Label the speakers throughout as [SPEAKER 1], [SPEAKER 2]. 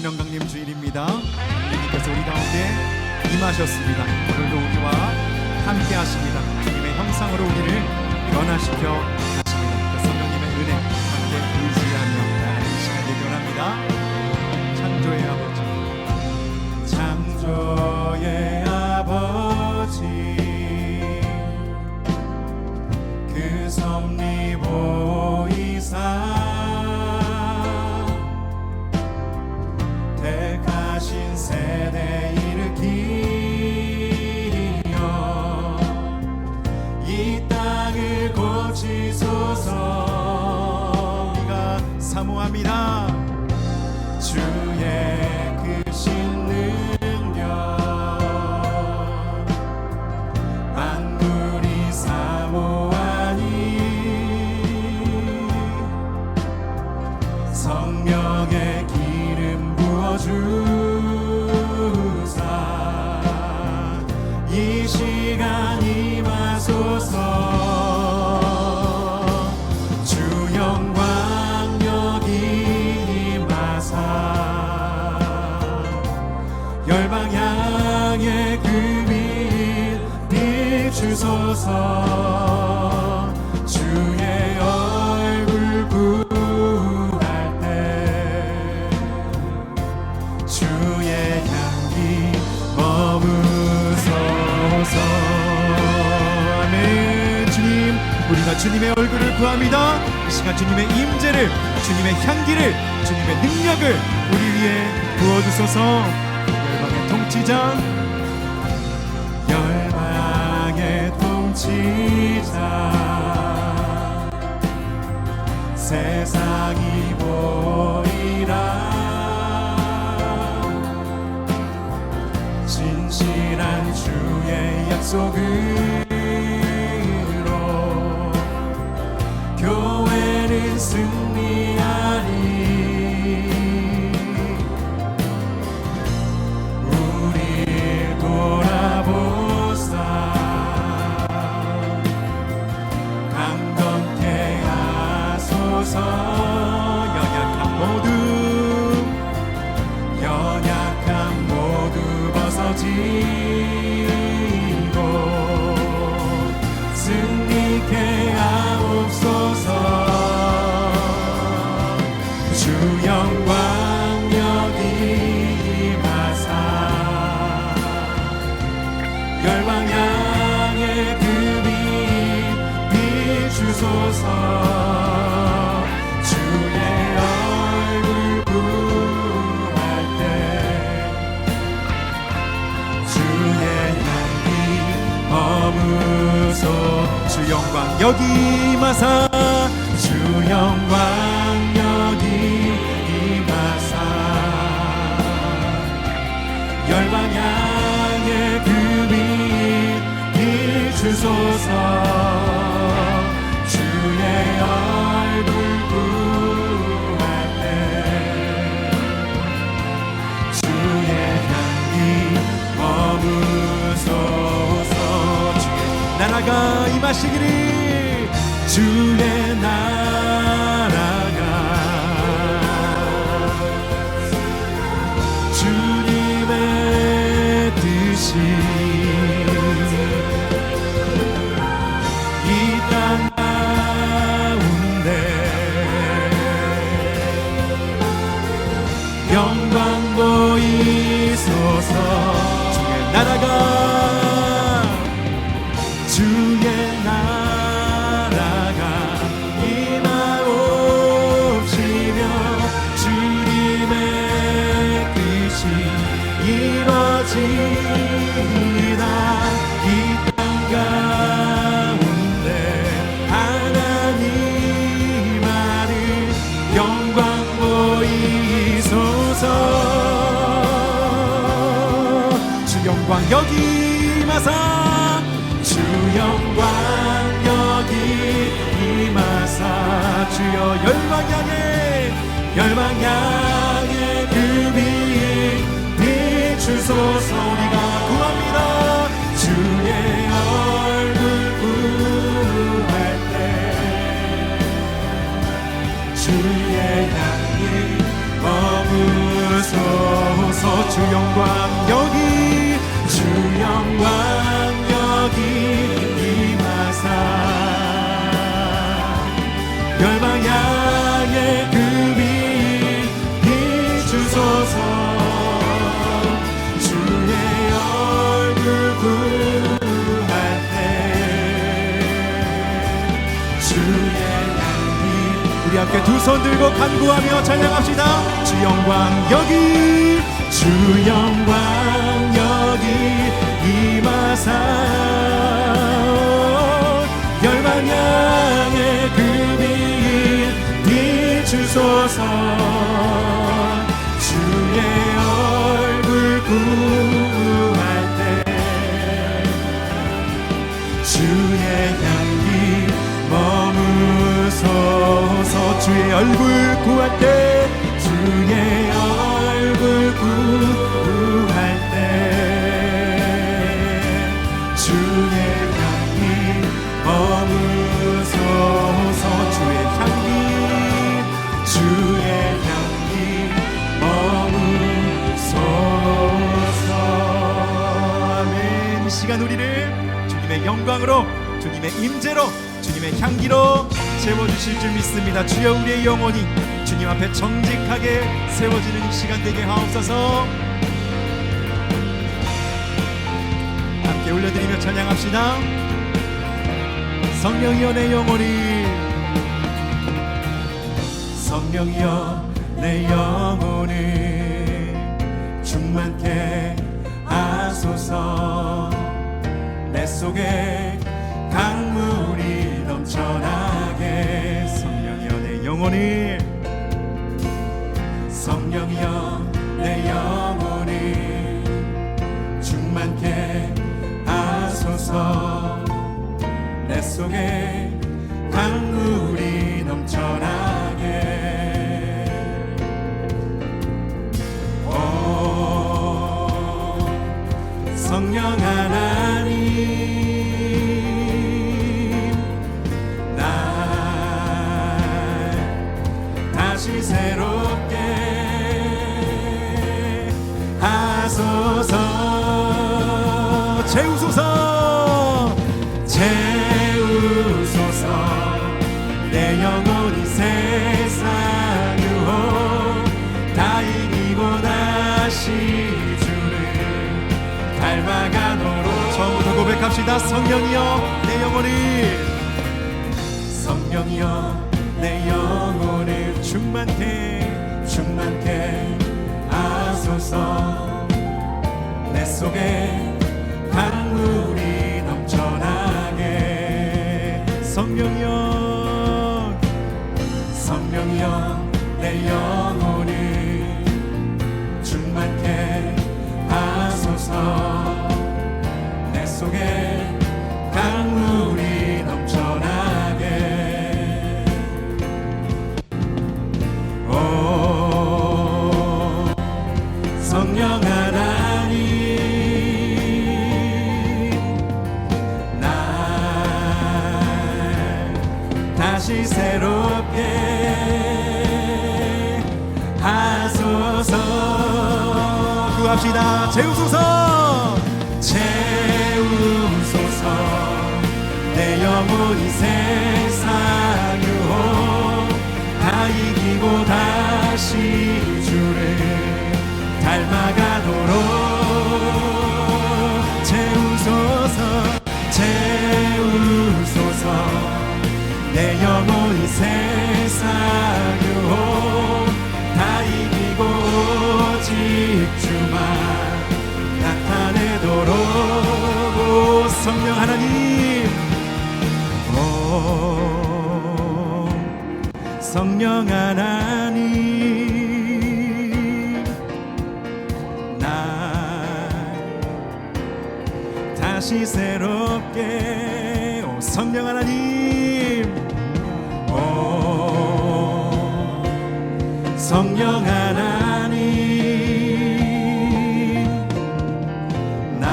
[SPEAKER 1] 성령 강림 주일입니다. 주님께서 우리 가운데 임하셨습니다. 오늘도 우리와 함께 하십니다. 주님의 형상으로 우리를 변화시켜 가십니다. 그 성령님의 은혜 함께 의지하며 나아가는 시간 되기 원합니다. 창조의 아버지 창조 사모합 우리가 주님의 얼굴을 구합니다. 이 시간 주님의 임재를 주님의 향기를 주님의 능력을 우리 위에 부어주소서. 열방의 통치자 열 통치자 세상이 보이라. 진실한 주의 약속으로 교회는 승리하리 여기 임하사 주 영광 여기 임하사. 열방 향해 그빛 비추소서. 주의 얼굴 구할 때 주의 향기 머무소서. 주의 나라가 임하시기를 주 향해 열방 향해 그빛 비추소서 우리가 구합니다. 주의 얼굴 구할 때 주의 머무소서 머무소서 주 영광 함께 두 손 들고 간구하며 찬양합시다. 주 영광 여기 주 영광 여기 임하사 열방 향해 그빛 비추소서. 주의 얼굴 구 주의 얼굴 구할 때 주의 얼굴 구할 때. 주의 향기 머무소서 주의 향기 주의 향기 머무소서. 아멘. 이 시간 우리를 주님의 영광으로 주님의 임재로 주님의 향기로 채워주실 줄 믿습니다. 주여 우리의 영혼이 주님 앞에 정직하게 세워지는 이 시간 되게 하옵소서. 함께 올려드리며 찬양합시다. 성령이여 내 영혼이 성령이여 내 영혼을 충만케 영혼을 성령이여 내 영혼을 충만케 하소서. 내 속에 성령이여 내 영혼을 성령이여 내 영혼을 충만케 충만케 하소서. 내 속에 강물이 넘쳐나게. 성령이여 성령이여 내 영혼을 충만케 하소서. 내 속에 성령 하나님 날 다시 새롭게 오 성령 하나님 오 성령 하나님 날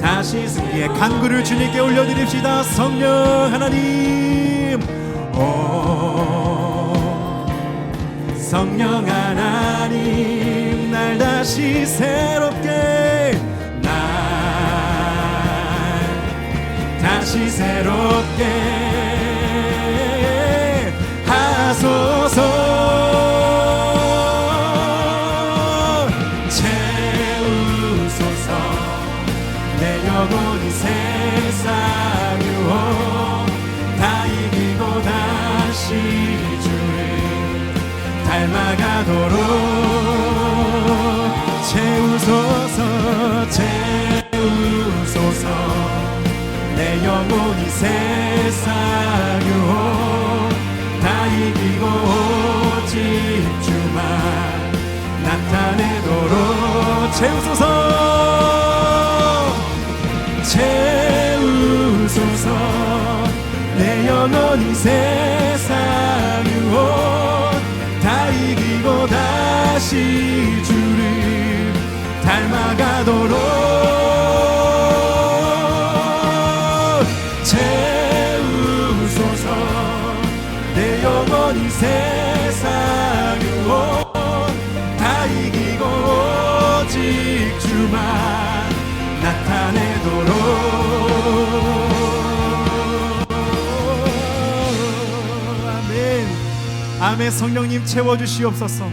[SPEAKER 1] 다시 우리의 간구를 주님께 올려드립시다. 성령 하나님 성령 하나님 날 다시 새롭게 날 다시 새롭게 닮아가도록 채우소서 채우소서. 내 영혼이 세상 유혹 다 이기고 오직 주만 나타내도록 채우소서. 채우소서. 내 영혼이 세상 유혹 다시 주를 닮아가도 아멘 성령님 채워주시옵소서.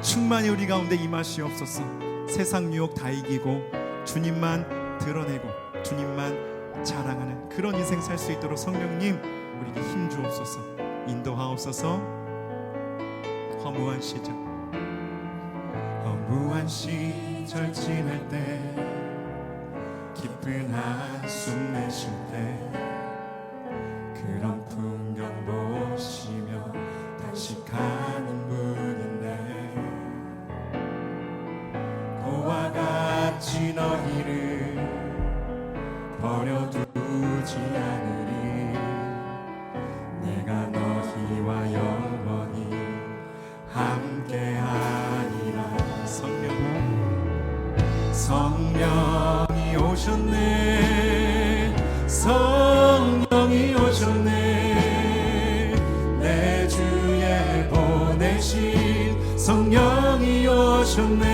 [SPEAKER 1] 충만히 우리 가운데 임하시옵소서. 세상 유혹 다 이기고 주님만 드러내고 주님만 자랑하는 그런 인생 살 수 있도록 성령님 우리에게 힘 주옵소서. 인도하옵소서. 허무한 시절 허무한 시절 지날 때 깊은 한숨 내쉴 때 같이 너희를 버려두지 않으리. 내가 너희와 영원히 함께하리라. 성령 성령이 오셨네. 성령이 오셨네. 내 주에 보내신 성령이 오셨네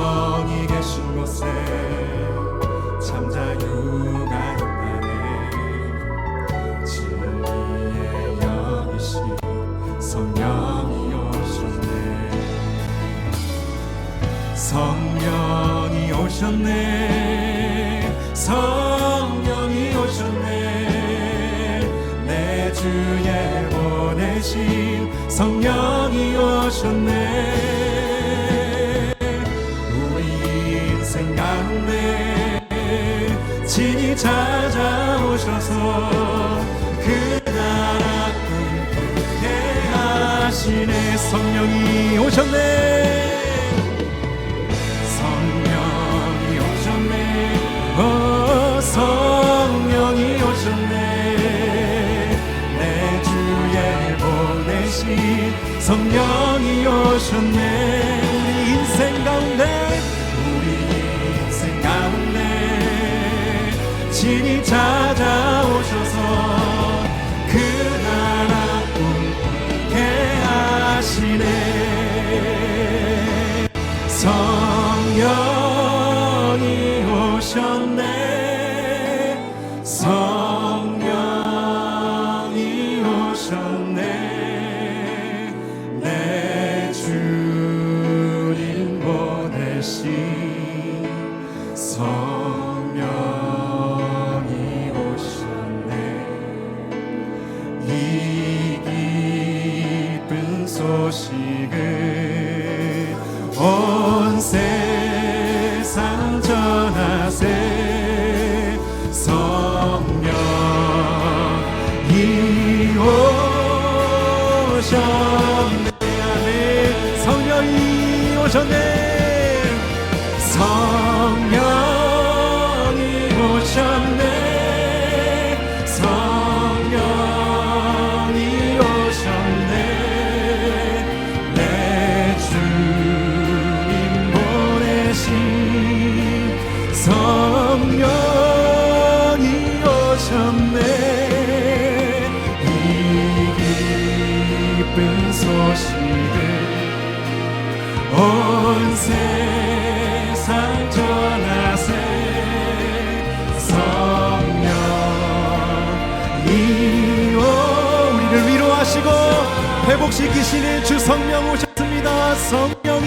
[SPEAKER 1] 생 가운데 진이 찾아오셔서 그 나라 꿈꾸게 하시네 성령이 오셨네. 성령이 오셨네. 오 성령이 오셨네. 내 주에 보내신 성령이 오셨네. 우리 인생 가운데 진이 찾아 회복시키시는 주 성령 오셨습니다. 성령